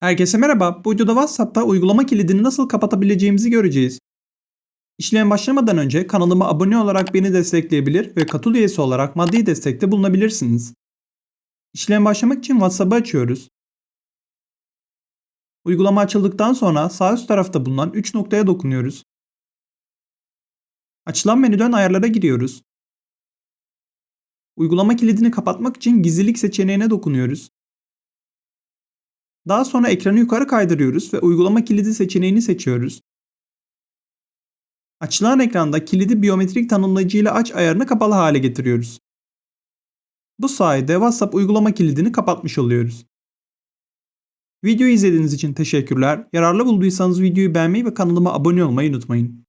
Herkese merhaba. Bu videoda WhatsApp'ta uygulama kilidini nasıl kapatabileceğimizi göreceğiz. İşlem başlamadan önce kanalıma abone olarak beni destekleyebilir ve katıl üyesi olarak maddi destekte bulunabilirsiniz. İşlem başlamak için WhatsApp'ı açıyoruz. Uygulama açıldıktan sonra sağ üst tarafta bulunan 3 noktaya dokunuyoruz. Açılan menüden ayarlara giriyoruz. Uygulama kilidini kapatmak için gizlilik seçeneğine dokunuyoruz. Daha sonra ekranı yukarı kaydırıyoruz ve uygulama kilidi seçeneğini seçiyoruz. Açılan ekranda kilidi biyometrik tanımlayıcı ile aç ayarını kapalı hale getiriyoruz. Bu sayede WhatsApp uygulama kilidini kapatmış oluyoruz. Videoyu izlediğiniz için teşekkürler. Yararlı bulduysanız videoyu beğenmeyi ve kanalıma abone olmayı unutmayın.